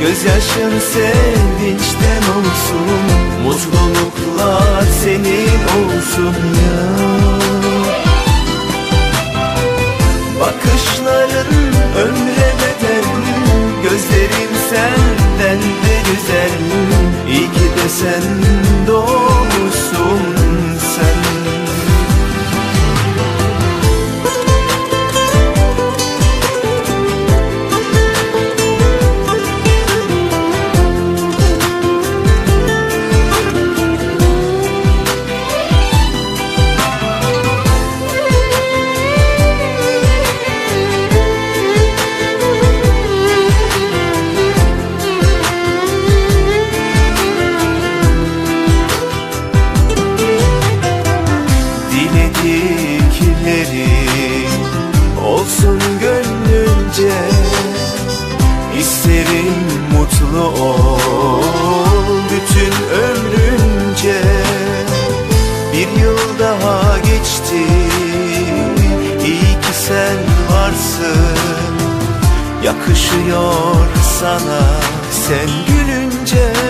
Gözyaşın sevinçten olsun Mutluluklar senin olsun ya. Bakışların ömre bedel Gözlerim senden de güzel. İyi ki de sen Diledikleri olsun gönlünce. İsterim mutlu ol bütün ömrünce. Bir yıl daha geçti iyi ki sen varsın. Yakışıyor sana sen gülünce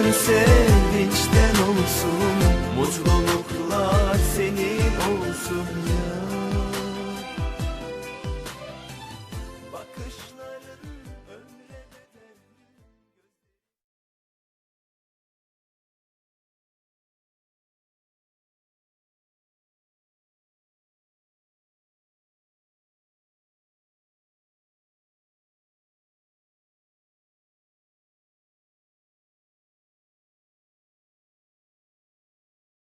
Gözyaşın sevinçten olsun Mutluluklar senin olsun